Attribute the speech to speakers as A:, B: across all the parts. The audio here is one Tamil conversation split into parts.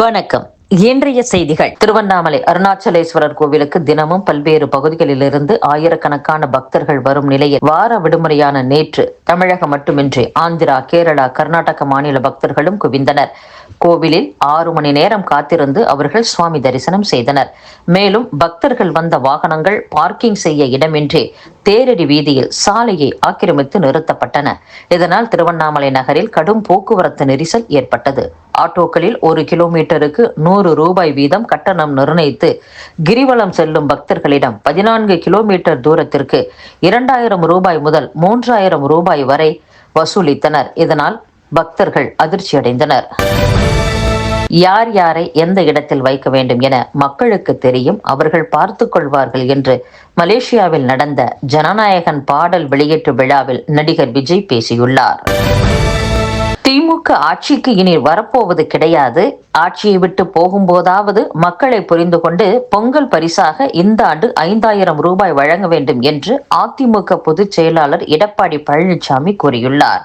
A: வணக்கம். இன்றைய செய்திகள். திருவண்ணாமலை அருணாச்சலேஸ்வரர் கோவிலுக்கு தினமும் பல்வேறு பகுதிகளிலிருந்து ஆயிரக்கணக்கான பக்தர்கள் வரும் நிலையில் வார விடுமுறையான நேற்று தமிழகம் மட்டுமின்றி ஆந்திரா கேரளா கர்நாடக மாநில பக்தர்களும் குவிந்தனர். கோவிலில் ஆறு மணி நேரம் காத்திருந்து அவர்கள் சுவாமி தரிசனம் செய்தனர். மேலும் பக்தர்கள் வந்த வாகனங்கள் பார்க்கிங் செய்ய இடமின்றி தேரடி வீதியில் சாலையை ஆக்கிரமித்து நிறுத்தப்பட்டன. இதனால் திருவண்ணாமலை நகரில் கடும் போக்குவரத்து நெரிசல் ஏற்பட்டது. ஆட்டோக்களில் ஒரு கிலோமீட்டருக்கு நூறு ரூபாய் வீதம் கட்டணம் நிர்ணயித்து கிரிவலம் செல்லும் பக்தர்களிடம் பதினான்கு கிலோமீட்டர் தூரத்திற்கு இரண்டாயிரம் ரூபாய் முதல் மூன்றாயிரம் ரூபாய் வரை வசூலித்தனர். இதனால் பக்தர்கள் அதிர்ச்சியடைந்தனர். யார் யாரை எந்த இடத்தில் வைக்க வேண்டும் என மக்களுக்கு தெரியும் அவர்கள் பார்த்து கொள்வார்கள் என்று மலேசியாவில் நடந்த ஜனநாயகன் பாடல் வெளியீட்டு விழாவில் நடிகர் விஜய் பேசியுள்ளார். திமுக ஆட்சிக்கு இனி வரப்போவது கிடையாது. ஆட்சியை விட்டு போகும்போதாவது மக்களை புரிந்து கொண்டு பொங்கல் பரிசாக இந்த ஆண்டு ஐந்தாயிரம் ரூபாய் வழங்க வேண்டும் என்று அதிமுக பொதுச் செயலாளர் எடப்பாடி பழனிசாமி கூறியுள்ளார்.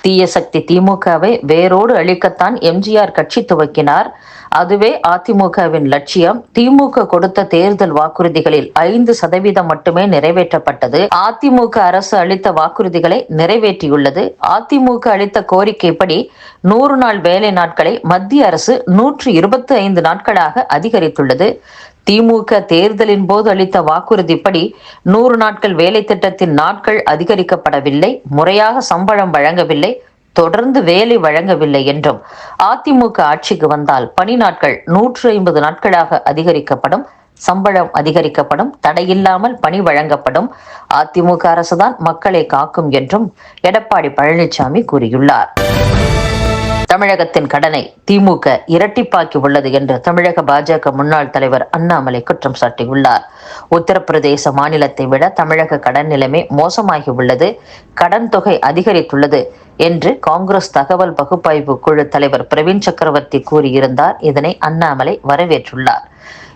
A: தீய சக்தி திமுகவை வேரோடு அழிக்கத்தான் எம்ஜிஆர் கட்சி துவக்கினார். அதுவே அதிமுகவின் லட்சியம். திமுக கொடுத்த தேர்தல் வாக்குறுதிகளில் ஐந்து சதவீதம் மட்டுமே நிறைவேற்றப்பட்டது. அதிமுக அரசு அளித்த வாக்குறுதிகளை நிறைவேற்றியுள்ளது. அதிமுக அளித்த கோரிக்கைப்படி நூறு நாள் வேலை நாட்களை மத்திய அரசு நூற்று இருபத்தி ஐந்து நாட்களாக அதிகரித்துள்ளது. திமுக தேர்தலின் போது அளித்த வாக்குறுதிப்படி நூறு நாட்கள் வேலை திட்டத்தின் நாட்கள் அதிகரிக்கப்படவில்லை. முறையாக சம்பளம் வழங்கவில்லை. தொடர்ந்து வேலை வழங்கவில்லை என்றும் அதிமுக ஆட்சிக்கு வந்தால் பணி நாட்கள் நூற்று ஐம்பது நாட்களாக அதிகரிக்கப்படும் சம்பளம் அதிகரிக்கப்படும் தடையில்லாமல் பணி வழங்கப்படும் அதிமுக அரசுதான் மக்களை காக்கும் என்றும் எடப்பாடி பழனிசாமி கூறியுள்ளார். தமிழகத்தின் கடனை திமுக இரட்டிப்பாக்கி உள்ளது என்று தமிழக பாஜக முன்னாள் தலைவர் அண்ணாமலை குற்றம் சாட்டியுள்ளார். உத்தரப்பிரதேச மாநிலத்தை விட தமிழக கடன் நிலைமை மோசமாகி உள்ளது கடன் தொகை அதிகரித்துள்ளது என்று காங்கிரஸ் தகவல் பகுப்பாய்வு குழு தலைவர் பிரவீன் சக்கரவர்த்தி கூறியிருந்தார். இதனை அண்ணாமலை வரவேற்றுள்ளார்.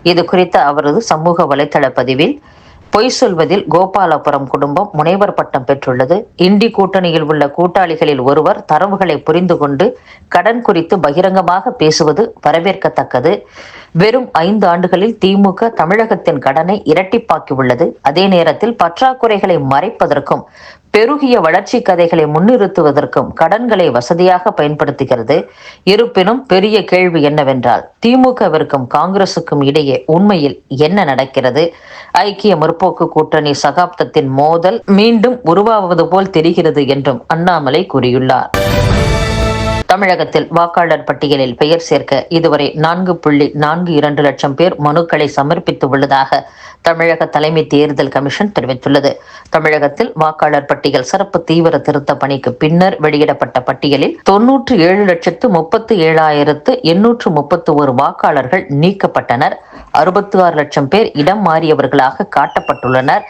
A: இது குறித்த அவரது சமூக வலைதள பதிவில் பொய் சொல்வதில் கோபாலபுரம் குடும்பம் முனைவர் பட்டம் பெற்றுள்ளது. இண்டி கூட்டணியில் உள்ள கூட்டாளிகளில் ஒருவர் தரவுகளை புரிந்து கொண்டு கடன் குறித்து பகிரங்கமாக பேசுவது வரவேற்கத்தக்கது. வெறும் ஐந்து ஆண்டுகளில் திமுக தமிழகத்தின் கடனை இரட்டிப்பாக்கியுள்ளது. அதே நேரத்தில் பற்றாக்குறைகளை மறைப்பதற்கும் பெருகிய வளர்ச்சி கதைகளை முன்னிறுத்துவதற்கும் கடன்களை வசதியாக பயன்படுத்துகிறது. இருப்பினும் பெரிய கேள்வி என்னவென்றால் திமுகவிற்கும் காங்கிரசுக்கும் இடையே உண்மையில் என்ன நடக்கிறது? ஐக்கிய முற்போக்கு கூட்டணி சகாப்தத்தின் மோதல் மீண்டும் உருவாவது போல் தெரிகிறது என்றும் அண்ணாமலை கூறியுள்ளார். தமிழகத்தில் வாக்காளர் பட்டியலில் பெயர் சேர்க்க இதுவரை நான்கு புள்ளி நான்கு இரண்டு லட்சம் பேர் மனுக்களை சமர்ப்பித்து உள்ளதாக தமிழக தலைமை தேர்தல் கமிஷன் தெரிவித்துள்ளது. தமிழகத்தில் வாக்காளர் பட்டியல் சிறப்பு தீவிர திருத்த பணிக்கு பின்னர் வெளியிடப்பட்ட பட்டியலில் தொன்னூற்று ஏழு லட்சத்து முப்பத்தி ஏழாயிரத்து எண்ணூற்று முப்பத்தி ஒரு வாக்காளர்கள் நீக்கப்பட்டனர். அறுபத்தி ஆறு லட்சம் பேர் இடம் மாறியவர்களாக காட்டப்பட்டுள்ளனர்.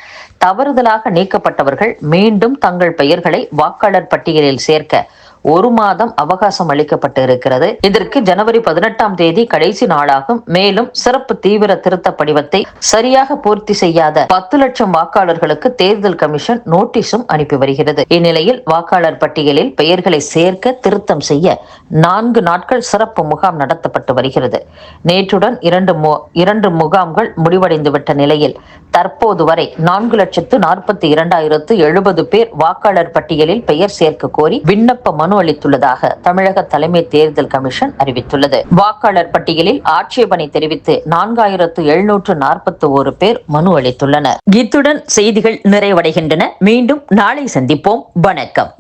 A: தவறுதலாக நீக்கப்பட்டவர்கள் மீண்டும் தங்கள் பெயர்களை வாக்காளர் பட்டியலில் சேர்க்க ஒரு மாதம் அவகாசம் அளிக்கப்பட்டு இருக்கிறது இதற்கு ஜனவரி பதினெட்டாம் தேதி கடைசி நாளாகும். மேலும் சிறப்பு தீவிர திருத்த படிவத்தை சரியாக பூர்த்தி செய்யாத பத்து லட்சம் வாக்காளர்களுக்கு தேர்தல் கமிஷன் நோட்டீஸும் அனுப்பி வருகிறது. இந்நிலையில் வாக்காளர் பட்டியலில் பெயர்களை சேர்க்க திருத்தம் செய்ய நான்கு நாட்கள் சிறப்பு முகாம் நடத்தப்பட்டு வருகிறது. நேற்றுடன் இரண்டு இரண்டு முகாம்கள் முடிவடைந்துவிட்ட நிலையில் தற்போது வரை நான்கு லட்சத்து நாற்பத்தி இரண்டாயிரத்து எழுபது பேர் வாக்காளர் பட்டியலில் பெயர் சேர்க்க கோரி விண்ணப்ப மனு அளித்துள்ளதாக தமிழக தலைமை தேர்தல் கமிஷன் அறிவித்துள்ளது. வாக்காளர் பட்டியலில் ஆட்சேபனை தெரிவித்து நான்காயிரத்து எழுநூற்று நாற்பத்தி ஒரு பேர் மனு அளித்துள்ளனர். இத்துடன் செய்திகள் நிறைவடைகின்றன. மீண்டும் நாளை சந்திப்போம். வணக்கம்.